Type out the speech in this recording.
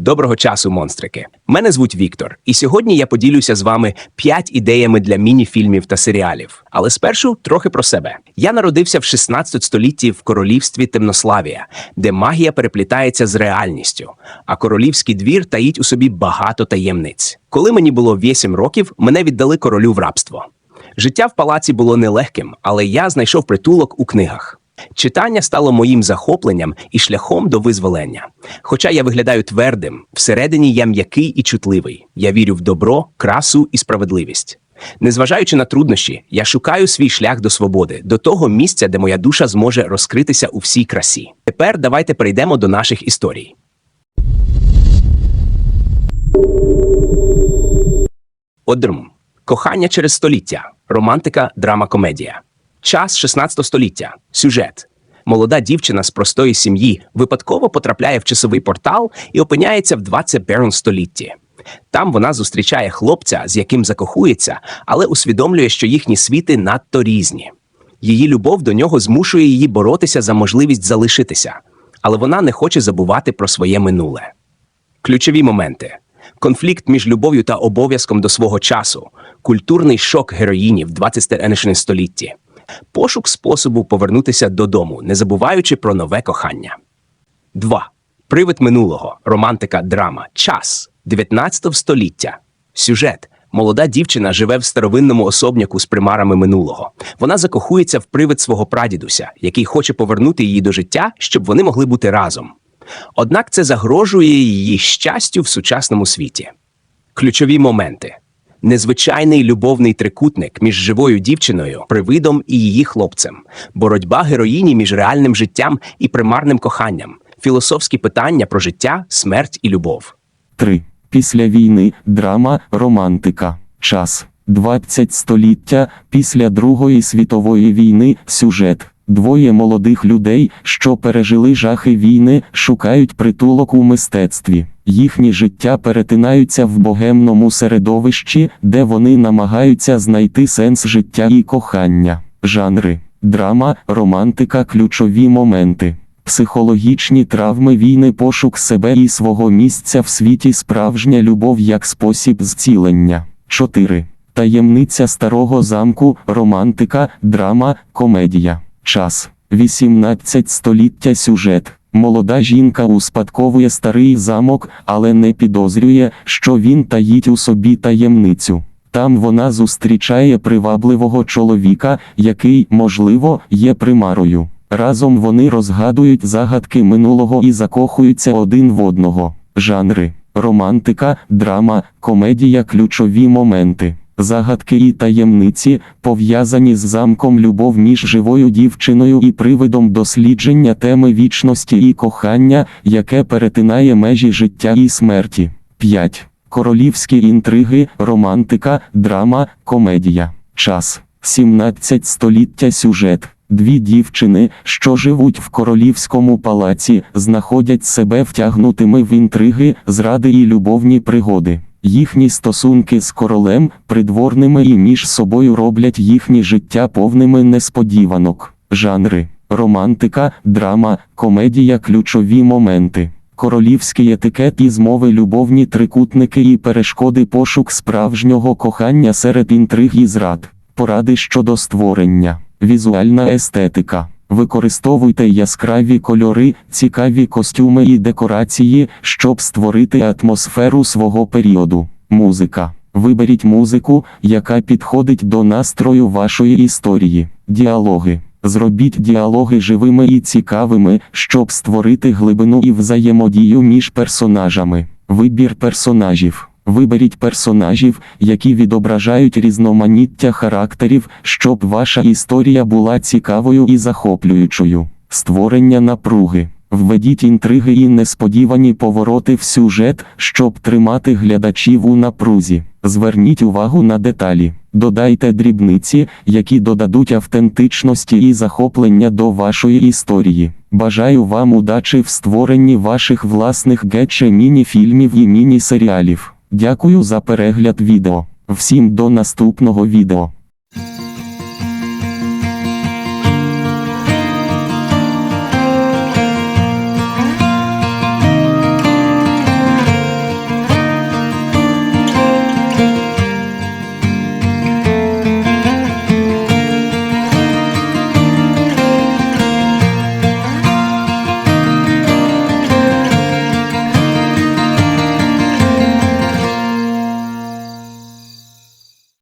Доброго часу, монстрики. Мене звуть Віктор, і сьогодні я поділюся з вами п'ять ідеями для міні-фільмів та серіалів. Але спершу трохи про себе. Я народився в 16 столітті в королівстві Темнославія, де магія переплітається з реальністю, а королівський двір таїть у собі багато таємниць. Коли мені було 8 років, мене віддали королю в рабство. Життя в палаці було нелегким, але я знайшов притулок у книгах. Читання стало моїм захопленням і шляхом до визволення. Хоча я виглядаю твердим, всередині я м'який і чутливий. Я вірю в добро, красу і справедливість. Незважаючи на труднощі, я шукаю свій шлях до свободи, до того місця, де моя душа зможе розкритися у всій красі. Тепер давайте перейдемо до наших історій. Одрм. Кохання через століття. Романтика, драма, комедія. Час 16 століття. Сюжет. Молода дівчина з простої сім'ї випадково потрапляє в часовий портал і опиняється в 21 столітті. Там вона зустрічає хлопця, з яким закохується, але усвідомлює, що їхні світи надто різні. Її любов до нього змушує її боротися за можливість залишитися, але вона не хоче забувати про своє минуле. Ключові моменти: конфлікт між любов'ю та обов'язком до свого часу, культурний шок героїні в 21 столітті, пошук способу повернутися додому, не забуваючи про нове кохання. 2. Привид минулого, романтика, драма, час 19 століття. Сюжет. Молода дівчина живе в старовинному особняку з примарами минулого. Вона закохується в привид свого прадідуся, який хоче повернути її до життя, щоб вони могли бути разом. Однак це загрожує її щастю в сучасному світі. Ключові моменти: незвичайний любовний трикутник між живою дівчиною, привидом і її хлопцем, боротьба героїні між реальним життям і примарним коханням, філософські питання про життя, смерть і любов. 3. Після війни драма, романтика. Час 20 століття після Другої світової війни. Сюжет. Двоє молодих людей, що пережили жахи війни, шукають притулок у мистецтві. Їхні життя перетинаються в богемному середовищі, де вони намагаються знайти сенс життя і кохання. Жанри драма, романтика, ключові моменти. Психологічні травми війни, пошук себе і свого місця в світі, справжня любов як спосіб зцілення. 4. Таємниця старого замку, романтика, драма, комедія. Час 18 століття сюжет. Молода жінка успадковує старий замок, але не підозрює, що він таїть у собі таємницю. Там вона зустрічає привабливого чоловіка, який, можливо, є примарою. Разом вони розгадують загадки минулого і закохуються один в одного. Жанри романтика, драма, комедія, ключові моменти. Загадки і таємниці, пов'язані з замком любов між живою дівчиною і привидом дослідження теми вічності і кохання, яке перетинає межі життя і смерті. 5. Королівські інтриги, романтика, драма, комедія. Час 17 століття сюжет. Дві дівчини, що живуть в королівському палаці, знаходять себе втягнутими в інтриги, зради і любовні пригоди. Їхні стосунки з королем, придворними і між собою роблять їхні життя повними несподіванок. Жанри романтика, драма, комедія, ключові моменти. Королівський етикет і змови любовні трикутники і перешкоди пошук справжнього кохання серед інтриг і зрад. Поради щодо створення. Візуальна естетика. Використовуйте яскраві кольори, цікаві костюми і декорації, щоб створити атмосферу свого періоду. Музика. Виберіть музику, яка підходить до настрою вашої історії. Діалоги. Зробіть діалоги живими і цікавими, щоб створити глибину і взаємодію між персонажами. Вибір персонажів. Виберіть персонажів, які відображають різноманіття характерів, щоб ваша історія була цікавою і захоплюючою. Створення напруги. Введіть інтриги і несподівані повороти в сюжет, щоб тримати глядачів у напрузі. Зверніть увагу на деталі. Додайте дрібниці, які додадуть автентичності і захоплення до вашої історії. Бажаю вам удачі в створенні ваших власних гетче міні-фільмів і міні-серіалів. Дякую за перегляд відео. Всім до наступного відео.